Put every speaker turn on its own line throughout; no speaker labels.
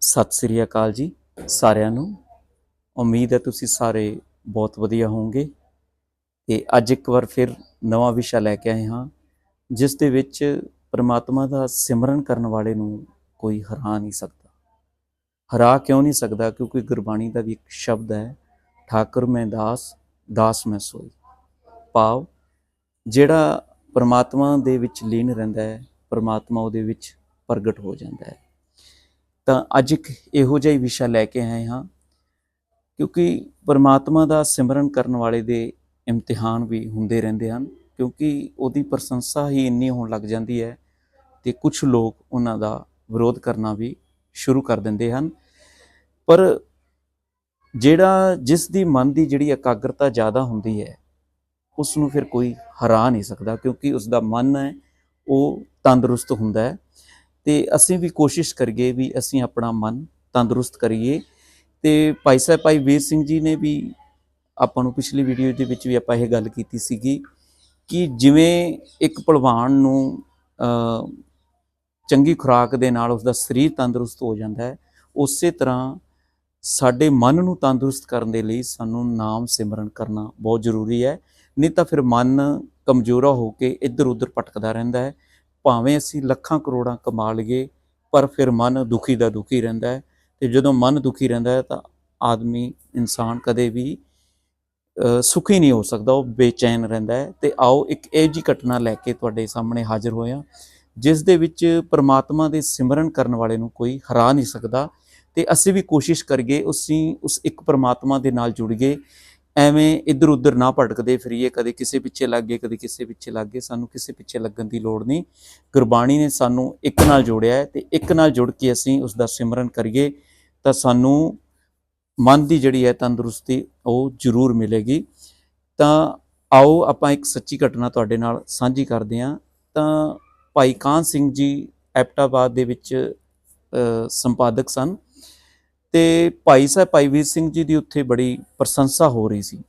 ਸਤਿ ਸ੍ਰੀ ਅਕਾਲ ਜੀ ਸਾਰਿਆਂ ਨੂੰ। ਉਮੀਦ ਹੈ ਤੁਸੀਂ ਸਾਰੇ ਬਹੁਤ ਵਧੀਆ ਹੋਵੋਗੇ। ਤੇ ਅੱਜ ਇੱਕ ਵਾਰ ਫਿਰ ਨਵਾਂ ਵਿਸ਼ਾ ਲੈ ਕੇ ਆਏ ਹਾਂ, ਜਿਸ ਦੇ ਵਿੱਚ ਪ੍ਰਮਾਤਮਾ ਦਾ ਸਿਮਰਨ ਕਰਨ ਵਾਲੇ ਨੂੰ ਕੋਈ ਹਰਾ ਨਹੀਂ ਸਕਦਾ। ਹਰਾ ਕਿਉਂ ਨਹੀਂ ਸਕਦਾ? ਕਿਉਂਕਿ ਗੁਰਬਾਣੀ ਦਾ ਵੀ ਇੱਕ ਸ਼ਬਦ ਹੈ, ਠਾਕੁਰ ਮੈਂ ਦਾਸ ਦਾਸ ਮੈਂ ਸੋਈ। ਭਾਵ ਜਿਹੜਾ ਪਰਮਾਤਮਾ ਦੇ ਵਿੱਚ ਲੀਨ ਰਹਿੰਦਾ ਹੈ, ਪਰਮਾਤਮਾ ਉਹਦੇ ਵਿੱਚ ਪ੍ਰਗਟ ਹੋ ਜਾਂਦਾ ਹੈ। ਤਾਂ ਅੱਜ ਇੱਕ ਇਹੋ ਜਿਹਾ ਹੀ ਵਿਸ਼ਾ ਲੈ ਕੇ ਆਏ ਹਾਂ, ਕਿਉਂਕਿ ਪਰਮਾਤਮਾ ਦਾ ਸਿਮਰਨ ਕਰਨ ਵਾਲੇ ਦੇ ਇਮਤਿਹਾਨ ਵੀ ਹੁੰਦੇ ਰਹਿੰਦੇ ਹਨ, ਕਿਉਂਕਿ ਉਹਦੀ ਪ੍ਰਸ਼ੰਸਾ ਹੀ ਇੰਨੀ ਹੋਣ ਲੱਗ ਜਾਂਦੀ ਹੈ ਤੇ ਕੁਝ ਲੋਕ ਉਹਨਾਂ ਦਾ ਵਿਰੋਧ ਕਰਨਾ ਵੀ ਸ਼ੁਰੂ ਕਰ ਦਿੰਦੇ ਹਨ। ਪਰ ਜਿਹੜਾ, ਜਿਸ ਦੀ ਮਨ ਦੀ ਜਿਹੜੀ ਇਕਾਗਰਤਾ ਜ਼ਿਆਦਾ ਹੁੰਦੀ ਹੈ ਉਸ ਨੂੰ ਫਿਰ ਕੋਈ ਹਰਾ ਨਹੀਂ ਸਕਦਾ, ਕਿਉਂਕਿ ਉਸ ਦਾ ਮਨ ਹੈ, ਉਹ ਤੰਦਰੁਸਤ ਹੁੰਦਾ ਹੈ। ਤੇ ਅਸੀਂ ਵੀ ਕੋਸ਼ਿਸ਼ ਕਰੀਏ ਵੀ ਅਸੀਂ ਆਪਣਾ ਮਨ ਤੰਦਰੁਸਤ ਕਰੀਏ। ਤੇ ਭਾਈ ਸਾਹਿਬ, ਭਾਈ ਵੀਰ ਸਿੰਘ ਜੀ ਨੇ ਵੀ ਆਪਾਂ ਨੂੰ ਪਿਛਲੀ ਵੀਡੀਓ ਦੇ ਵਿੱਚ ਵੀ ਆਪਾਂ ਇਹ ਗੱਲ ਕੀਤੀ ਸੀਗੀ ਕਿ ਜਿਵੇਂ ਇੱਕ ਪਹਿਲਵਾਨ ਨੂੰ ਚੰਗੀ ਖੁਰਾਕ ਦੇ ਨਾਲ ਉਸ ਦਾ ਸਰੀਰ ਤੰਦਰੁਸਤ ਹੋ ਜਾਂਦਾ ਹੈ, ਉਸੇ ਤਰ੍ਹਾਂ ਸਾਡੇ ਮਨ ਨੂੰ ਤੰਦਰੁਸਤ ਕਰਨ ਦੇ ਲਈ ਸਾਨੂੰ ਨਾਮ ਸਿਮਰਨ ਕਰਨਾ ਬਹੁਤ ਜ਼ਰੂਰੀ ਹੈ। ਨਹੀਂ ਤਾਂ ਫਿਰ ਮਨ ਕਮਜ਼ੋਰਾ ਹੋ ਕੇ ਇੱਧਰ ਉੱਧਰ ਭਟਕਦਾ ਰਹਿੰਦਾ ਹੈ। ਭਾਵੇਂ ਅਸੀਂ ਲੱਖਾਂ ਕਰੋੜਾਂ ਕਮਾ ਲਈਏ, ਪਰ ਫਿਰ ਮਨ ਦੁਖੀ ਦਾ ਦੁਖੀ ਰਹਿੰਦਾ ਹੈ ਤੇ ਜਦੋਂ ਮਨ ਦੁਖੀ ਰਹਿੰਦਾ ਹੈ ਤਾਂ ਆਦਮੀ, ਇਨਸਾਨ ਕਦੇ ਵੀ ਸੁਖੀ ਨਹੀਂ ਹੋ ਸਕਦਾ, ਉਹ ਬੇਚੈਨ ਰਹਿੰਦਾ ਹੈ। ਤੇ ਆਓ ਇੱਕ ਇਹ ਜੀ ਘਟਨਾ ਲੈ ਕੇ ਤੁਹਾਡੇ ਸਾਹਮਣੇ ਹਾਜ਼ਰ ਹੋਇਆ ਜਿਸ ਦੇ ਵਿੱਚ ਪ੍ਰਮਾਤਮਾ ਦੇ ਸਿਮਰਨ ਕਰਨ ਵਾਲੇ ਨੂੰ ਕੋਈ ਹਰਾ ਨਹੀਂ ਸਕਦਾ। ਤੇ ਅਸੀਂ ਵੀ ਕੋਸ਼ਿਸ਼ ਕਰੀਏ ਅਸੀਂ ਉਸ ਇੱਕ ਪ੍ਰਮਾਤਮਾ ਦੇ ਨਾਲ ਜੁੜੀਏ ਐਵੇਂ ਇੱਧਰ ਉੱਧਰ ਨਾ ਭਟਕਦੇ ਫਿਰੀਏ, ਕਦੇ ਕਿਸੇ ਪਿੱਛੇ ਲੱਗ ਗਏ, ਕਦੇ ਕਿਸੇ ਪਿੱਛੇ ਲੱਗ ਗਏ, ਸਾਨੂੰ ਕਿਸੇ ਪਿੱਛੇ ਲੱਗਣ ਦੀ ਲੋੜ ਨਹੀਂ। ਗੁਰਬਾਣੀ ਨੇ ਸਾਨੂੰ ਇੱਕ ਨਾਲ ਜੋੜਿਆ ਹੈ ਤੇ ਇੱਕ ਨਾਲ ਜੁੜ ਕੇ ਅਸੀਂ ਉਸ ਦਾ ਸਿਮਰਨ ਕਰੀਏ, ਤਾਂ ਸਾਨੂੰ ਮਨ ਦੀ ਜਿਹੜੀ ਹੈ ਤੰਦਰੁਸਤੀ ਉਹ ਜ਼ਰੂਰ ਮਿਲੇਗੀ। ਤਾਂ ਆਓ ਆਪਾਂ ਇੱਕ ਸੱਚੀ ਘਟਨਾ ਤੁਹਾਡੇ ਨਾਲ ਸਾਂਝੀ ਕਰਦੇ ਹਾਂ। ਤਾਂ ਭਾਈ ਕਾਨ ਸਿੰਘ ਜੀ ਐਪਟਾਬਾਦ ਦੇ ਵਿੱਚ ਸੰਪਾਦਕ ਸਨ। ਤੇ ਭਾਈ ਸਾਹਿਬ, ਭਾਈ ਵੀਰ ਸਿੰਘ ਜੀ ਦੀ ਉੱਥੇ ਬੜੀ ਪ੍ਰਸ਼ੰਸਾ ਹੋ ਰਹੀ ਸੀ।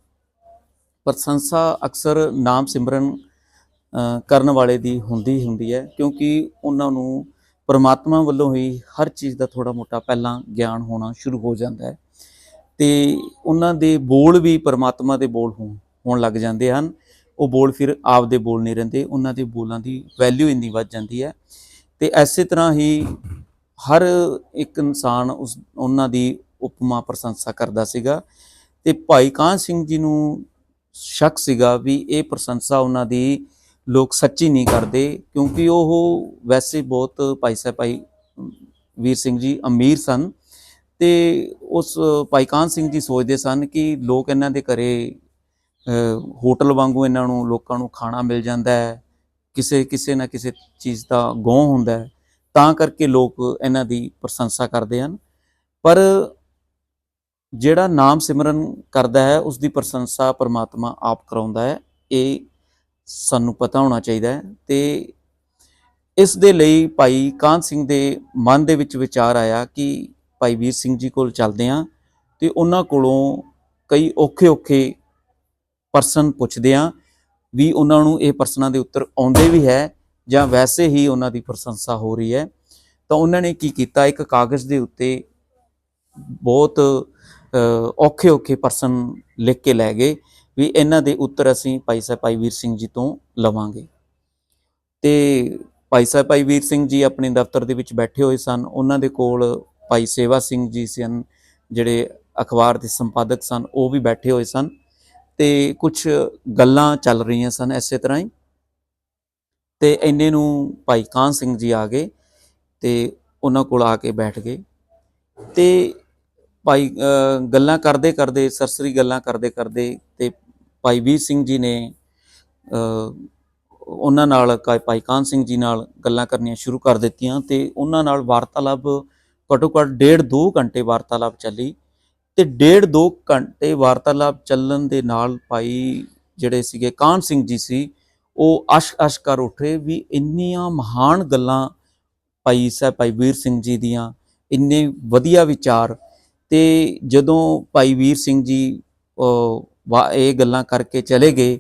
ਪ੍ਰਸ਼ੰਸਾ ਅਕਸਰ ਨਾਮ ਸਿਮਰਨ ਕਰਨ ਵਾਲੇ ਦੀ ਹੁੰਦੀ ਹੀ ਹੁੰਦੀ ਹੈ, ਕਿਉਂਕਿ ਉਹਨਾਂ ਨੂੰ ਪਰਮਾਤਮਾ ਵੱਲੋਂ ਹੀ ਹਰ ਚੀਜ਼ ਦਾ ਥੋੜਾ ਮੋਟਾ ਪਹਿਲਾਂ ਗਿਆਨ ਹੋਣਾ ਸ਼ੁਰੂ ਹੋ ਜਾਂਦਾ ਹੈ ਤੇ ਉਹਨਾਂ ਦੇ ਬੋਲ ਵੀ ਪਰਮਾਤਮਾ ਦੇ ਬੋਲ ਹੋਣ ਹੋਣ ਲੱਗ ਜਾਂਦੇ ਹਨ। ਉਹ ਬੋਲ ਫਿਰ ਆਪਦੇ ਬੋਲ ਨਹੀਂ ਰਹਿੰਦੇ, ਉਹਨਾਂ ਦੇ ਬੋਲਾਂ ਦੀ ਵੈਲਿਊ ਇੰਨੀ ਵੱਧ ਜਾਂਦੀ ਹੈ। ਤੇ ਐਸੇ ਤਰ੍ਹਾਂ ਹੀ ਹਰ ਇੱਕ ਇਨਸਾਨ ਉਸ, ਉਹਨਾਂ ਦੀ ਉਪਮਾ ਪ੍ਰਸ਼ੰਸਾ ਕਰਦਾ ਸੀਗਾ ਤੇ ਭਾਈ ਕਾਨ ਸਿੰਘ ਜੀ ਨੂੰ ਸ਼ੱਕ ਸੀਗਾ ਵੀ ਇਹ ਪ੍ਰਸ਼ੰਸਾ ਉਹਨਾਂ ਦੀ ਲੋਕ ਸੱਚੀ ਨਹੀਂ ਕਰਦੇ, ਕਿਉਂਕਿ ਉਹ ਵੈਸੇ ਬਹੁਤ ਭਾਈ ਸਾਹਿਬ, ਭਾਈ ਵੀਰ ਸਿੰਘ ਜੀ ਅਮੀਰ ਸਨ ਤੇ ਉਸ ਭਾਈ ਕਾਨ ਸਿੰਘ ਜੀ ਸੋਚਦੇ ਸਨ ਕਿ ਲੋਕ ਇਹਨਾਂ ਦੇ ਘਰੇ ਹੋਟਲ ਵਾਂਗੂ ਇਹਨਾਂ ਨੂੰ, ਲੋਕਾਂ ਨੂੰ ਖਾਣਾ ਮਿਲ ਜਾਂਦਾ ਹੈ, ਕਿਸੇ ਕਿਸੇ ਨਾ ਕਿਸੇ ਚੀਜ਼ ਦਾ ਗੌਂ ਹੁੰਦਾ ਹੈ। ਤਾਂ ਕਰਕੇ ਲੋਕ ਇਹਨਾਂ ਦੀ ਪ੍ਰਸ਼ੰਸਾ ਕਰਦੇ ਹਨ। ਪਰ ਜਿਹੜਾ ਨਾਮ ਸਿਮਰਨ ਕਰਦਾ ਹੈ ਉਸ ਦੀ ਪ੍ਰਸ਼ੰਸਾ ਪਰਮਾਤਮਾ ਆਪ ਕਰਾਉਂਦਾ ਹੈ, ਇਹ ਸਾਨੂੰ ਪਤਾ ਹੋਣਾ ਚਾਹੀਦਾ ਹੈ। ਤੇ ਇਸ ਦੇ ਲਈ ਭਾਈ ਕਾਨ ਸਿੰਘ ਦੇ ਮਨ ਦੇ ਵਿੱਚ ਵਿਚਾਰ ਆਇਆ ਕਿ ਭਾਈ ਵੀਰ ਸਿੰਘ ਜੀ ਕੋਲ ਚੱਲਦੇ ਹਾਂ ਤੇ ਉਹਨਾਂ ਕੋਲੋਂ ਕਈ ਔਖੇ ਔਖੇ ਪ੍ਰਸ਼ਨ ਪੁੱਛਦੇ ਹਾਂ ਵੀ ਉਹਨਾਂ ਨੂੰ ਇਹ ਪ੍ਰਸ਼ਨਾਂ ਦੇ ਉੱਤਰ ਆਉਂਦੇ ਵੀ ਹੈ ਜਾਂ ਵੈਸੇ ਹੀ ਉਹਨਾਂ ਦੀ ਪ੍ਰਸ਼ੰਸਾ ਹੋ ਰਹੀ ਹੈ, ਤਾਂ ਉਹਨਾਂ ਨੇ ਕੀ ਕੀਤਾ? ਇੱਕ ਕਾਗਜ਼ ਦੇ ਉੱਤੇ ਬਹੁਤ ਔਖੇ ਔਖੇ ਪ੍ਰਸ਼ਨ ਲਿਖ ਕੇ ਲੈ ਗਏ ਵੀ ਇਹਨਾਂ ਦੇ ਉੱਤਰ ਅਸੀਂ ਭਾਈ ਸਾਹਿਬ ਭਾਈ ਵੀਰ ਸਿੰਘ ਜੀ ਤੋਂ ਲਵਾਂਗੇ। ਤੇ ਭਾਈ ਸਾਹਿਬ ਭਾਈ ਵੀਰ ਸਿੰਘ ਜੀ ਆਪਣੇ ਦਫ਼ਤਰ ਦੇ ਵਿੱਚ ਬੈਠੇ ਹੋਏ ਸਨ। ਉਹਨਾਂ ਦੇ ਕੋਲ ਭਾਈ ਸੇਵਾ ਸਿੰਘ ਜੀ ਸਨ, ਜਿਹੜੇ ਅਖਬਾਰ ਦੇ ਸੰਪਾਦਕ ਸਨ, ਉਹ ਵੀ ਬੈਠੇ ਹੋਏ ਸਨ। ਤੇ ਕੁਝ ਗੱਲਾਂ ਚੱਲ ਰਹੀਆਂ ਸਨ ਐਸੇ ਤਰ੍ਹਾਂ ਹੀ। ਤੇ ਇੰਨੇ ਨੂੰ ਭਾਈ ਕਾਨ ਸਿੰਘ ਜੀ ਆ ਗਏ ਤੇ ਉਹਨਾਂ ਕੋਲ ਆ ਕੇ ਬੈਠ ਗਏ। ਤੇ ਭਾਈ ਗੱਲਾਂ ਕਰਦੇ ਕਰਦੇ ਸਰਸਰੀ ਗੱਲਾਂ ਕਰਦੇ ਕਰਦੇ ਤੇ ਭਾਈ ਵੀਰ ਸਿੰਘ ਜੀ ਨੇ ਉਹਨਾਂ ਨਾਲ ਕਾ- ਭਾਈ ਕਾਨ ਸਿੰਘ ਜੀ ਨਾਲ ਗੱਲਾਂ ਕਰਨੀਆਂ ਸ਼ੁਰੂ ਕਰ ਦਿੱਤੀਆਂ ਤੇ ਉਹਨਾਂ ਨਾਲ ਵਾਰਤਾਲਾਪ ਘੱਟੋ ਘੱਟ ਡੇਢ ਦੋ ਘੰਟੇ ਵਾਰਤਾਲਾਪ ਚੱਲੀ ਤੇ ਡੇਢ ਦੋ ਘੰਟੇ ਵਾਰਤਾਲਾਪ ਚੱਲਣ ਦੇ ਨਾਲ ਭਾਈ ਜਿਹੜੇ ਸੀਗੇ ਕਾਨ ਸਿੰਘ ਜੀ ਸੀ ਉਹ ਅਸ਼ ਅਸ਼ ਕਰ ਉੱਠੇ ਵੀ ਇੰਨੀਆਂ ਮਹਾਨ ਗੱਲਾਂ ਭਾਈ ਸਾਹਿਬ ਭਾਈ ਵੀਰ ਸਿੰਘ ਜੀ ਦੀਆਂ, ਇੰਨੇ ਵਧੀਆ ਵਿਚਾਰ। ਤੇ ਜਦੋਂ ਭਾਈ ਵੀਰ ਸਿੰਘ ਜੀ ਵਾ- ਇਹ ਗੱਲਾਂ ਕਰਕੇ ਚਲੇ ਗਏ,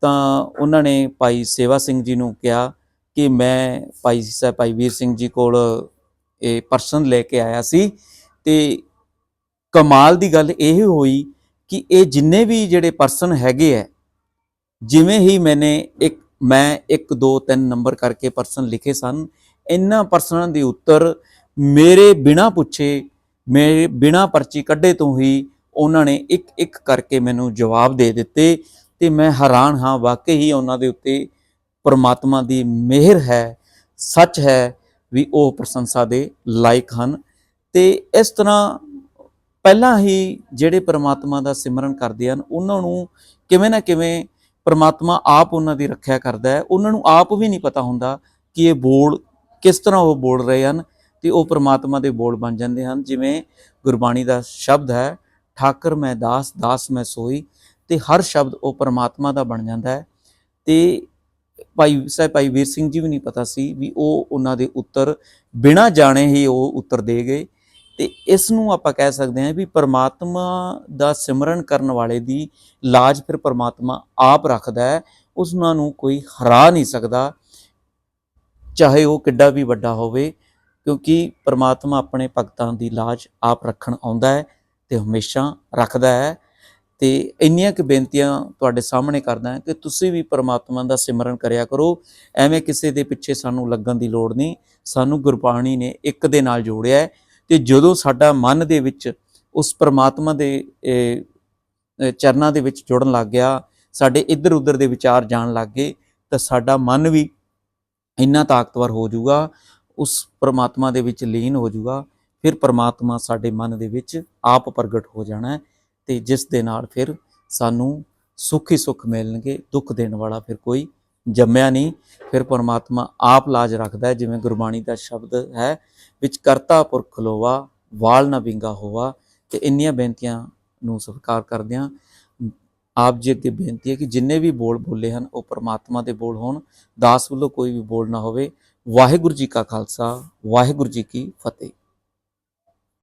ਤਾਂ ਉਹਨਾਂ ਨੇ ਭਾਈ ਸੇਵਾ ਸਿੰਘ ਜੀ ਨੂੰ ਕਿਹਾ ਕਿ ਮੈਂ ਭਾਈ ਸਾਹਿਬ ਭਾਈ ਵੀਰ ਸਿੰਘ ਜੀ ਕੋਲ ਇਹ ਪਰਸਨ ਲੈ ਕੇ ਆਇਆ ਸੀ। ਤੇ ਕਮਾਲ ਦੀ ਗੱਲ ਇਹ ਹੋਈ ਕਿ ਇਹ ਜਿੰਨੇ ਵੀ ਜਿਹੜੇ ਪਰਸਨ ਹੈਗੇ ਆ ਜਿਵੇਂ ਹੀ ਮੈਨੇ ਇੱਕ, ਮੈਂ 1 2 3 ਨੰਬਰ ਕਰਕੇ ਪਰਸਨ ਲਿਖੇ ਸਨ ਇਹਨਾਂ ਪਰਸਨਾਂ ਦੇ ਉੱਤਰ ਮੇਰੇ ਬਿਨਾ ਪੁੱਛੇ, ਮੇਰੇ ਬਿਨਾ ਪਰਚੀ ਕੱਢੇ ਤੋਂ ਹੀ ਉਹਨਾਂ ਨੇ ਇੱਕ ਇੱਕ ਕਰਕੇ ਮੈਨੂੰ ਜਵਾਬ ਦੇ ਦਿੱਤੇ ਤੇ ਮੈਂ ਹੈਰਾਨ ਹਾਂ, ਵਾਕਈ ਹੀ ਉਹਨਾਂ ਦੇ ਉੱਤੇ ਪਰਮਾਤਮਾ ਦੀ ਮਿਹਰ ਹੈ, ਸੱਚ ਹੈ ਵੀ ਉਹ ਪ੍ਰਸ਼ੰਸਾ ਦੇ ਲਾਇਕ ਹਨ। ਤੇ ਇਸ ਤਰ੍ਹਾਂ ਪਹਿਲਾਂ ਹੀ ਜਿਹੜੇ ਪਰਮਾਤਮਾ ਦਾ ਸਿਮਰਨ ਕਰਦੇ ਹਨ ਉਹਨਾਂ ਨੂੰ ਕਿਵੇਂ ਨਾ ਕਿਵੇਂ ਪਰਮਾਤਮਾ ਆਪ ਉਹਨਾਂ ਦੀ ਰੱਖਿਆ ਕਰਦਾ ਹੈ। ਉਹਨਾਂ ਨੂੰ ਆਪ ਵੀ ਨਹੀਂ ਪਤਾ ਹੁੰਦਾ ਕਿ ਇਹ ਬੋਲ ਕਿਸ ਤਰ੍ਹਾਂ ਉਹ ਬੋਲ ਰਹੇ ਹਨ ਤੇ ਉਹ ਪਰਮਾਤਮਾ ਦੇ ਬੋਲ ਬਣ ਜਾਂਦੇ ਹਨ। ਜਿਵੇਂ ਗੁਰਬਾਣੀ ਦਾ ਸ਼ਬਦ ਹੈ, ਠਾਕਰ ਮੈਂ ਦਾਸ ਦਾਸ ਮੈਂ ਸੋਈ ਤੇ ਹਰ ਸ਼ਬਦ ਉਹ ਪਰਮਾਤਮਾ ਦਾ ਬਣ ਜਾਂਦਾ ਹੈ। ਤੇ ਭਾਈ ਸਾਹਿਬ, ਭਾਈ ਵੀਰ ਸਿੰਘ ਜੀ ਵੀ ਨਹੀਂ ਪਤਾ ਸੀ ਵੀ ਉਹ ਉਹਨਾਂ ਦੇ ਉੱਤਰ ਬਿਨਾਂ ਜਾਣੇ ਹੀ ਉਹ ਉੱਤਰ ਦੇ ਗਏ। ਤੇ ਇਸ ਨੂੰ ਆਪਾਂ ਕਹਿ ਸਕਦੇ ਹਾਂ ਵੀ ਪਰਮਾਤਮਾ ਦਾ ਸਿਮਰਨ ਕਰਨ ਵਾਲੇ ਦੀ ਲਾਜ ਫਿਰ ਪਰਮਾਤਮਾ ਆਪ ਰੱਖਦਾ ਹੈ, ਉਸ ਨੂੰ ਕੋਈ ਹਰਾ ਨਹੀਂ ਸਕਦਾ, ਚਾਹੇ ਉਹ ਕਿੱਡਾ ਵੀ ਵੱਡਾ ਹੋਵੇ, ਕਿਉਂਕਿ ਪਰਮਾਤਮਾ ਆਪਣੇ ਭਗਤਾਂ ਦੀ ਲਾਜ ਆਪ ਰੱਖਣ ਆਉਂਦਾ ਹੈ ਤੇ ਹਮੇਸ਼ਾ ਰੱਖਦਾ ਹੈ। ਤੇ ਇੰਨੀਆਂ ਕਿ ਬੇਨਤੀਆਂ ਤੁਹਾਡੇ ਸਾਹਮਣੇ ਕਰਦਾ ਕਿ ਤੁਸੀਂ ਵੀ ਪਰਮਾਤਮਾ ਦਾ ਸਿਮਰਨ ਕਰਿਆ ਕਰੋ, ਐਵੇਂ ਕਿਸੇ ਦੇ ਪਿੱਛੇ ਸਾਨੂੰ ਲੱਗਣ ਦੀ ਲੋੜ ਨਹੀਂ, ਸਾਨੂੰ ਗੁਰਬਾਣੀ ਨੇ ਇੱਕ ਦੇ ਨਾਲ ਜੋੜਿਆ ਹੈ ਤੇ ਜਦੋਂ ਸਾਡਾ ਮਨ ਦੇ ਵਿੱਚ ਉਸ ਪਰਮਾਤਮਾ ਦੇ ਚਰਨਾਂ ਦੇ ਵਿੱਚ ਜੁੜਨ ਲੱਗ ਗਿਆ, ਸਾਡੇ ਇੱਧਰ ਉੱਧਰ ਦੇ ਵਿਚਾਰ ਜਾਣ ਲੱਗ ਗਏ, ਤਾਂ ਸਾਡਾ ਮਨ ਵੀ ਇੰਨਾ ਤਾਕਤਵਰ ਹੋ ਜਾਊਗਾ, ਉਸ ਪਰਮਾਤਮਾ ਦੇ ਵਿੱਚ ਲੀਨ ਹੋ ਜਾਊਗਾ, ਫਿਰ ਪਰਮਾਤਮਾ ਸਾਡੇ ਮਨ ਦੇ ਵਿੱਚ ਆਪ ਪ੍ਰਗਟ ਹੋ ਜਾਣਾ ਹੈ ਤੇ ਜਿਸ ਦੇ ਨਾਲ ਫਿਰ ਸਾਨੂੰ ਸੁੱਖ ਹੀ ਸੁੱਖ ਮਿਲਣਗੇ, ਦੁੱਖ ਦੇਣ ਵਾਲਾ ਫਿਰ ਕੋਈ ਜੰਮਿਆ ਨਹੀਂ, ਫਿਰ ਪਰਮਾਤਮਾ ਆਪ ਲਾਜ ਰੱਖਦਾ ਜਿਵੇਂ ਗੁਰਬਾਣੀ ਦਾ ਸ਼ਬਦ ਹੈ, ਵਿੱਚ ਕਰਤਾ ਪੁਰਖ ਲੋਵਾ, ਵਾਲ ਨਾ ਵਿੰਗਾ ਹੋਵਾ, ਤੇ ਇੰਨੀਆਂ ਬੇਨਤੀਆਂ ਨੂੰ ਸਵੀਕਾਰ ਕਰਦਿਆਂ ਆਪ ਜੀ ਅੱਗੇ ਬੇਨਤੀ ਹੈ ਕਿ ਜਿੰਨੇ ਵੀ ਬੋਲ ਬੋਲੇ ਹਨ, ਉਹ ਪਰਮਾਤਮਾ ਦੇ ਬੋਲ ਹੋਣ, ਦਾਸ ਵੱਲੋਂ ਕੋਈ ਵੀ ਬੋਲ ਨਾ ਹੋਵੇ। ਵਾਹਿਗੁਰੂ ਜੀ ਕਾ ਖਾਲਸਾ, ਵਾਹਿਗੁਰੂ ਜੀ ਕੀ ਫਤਿਹ।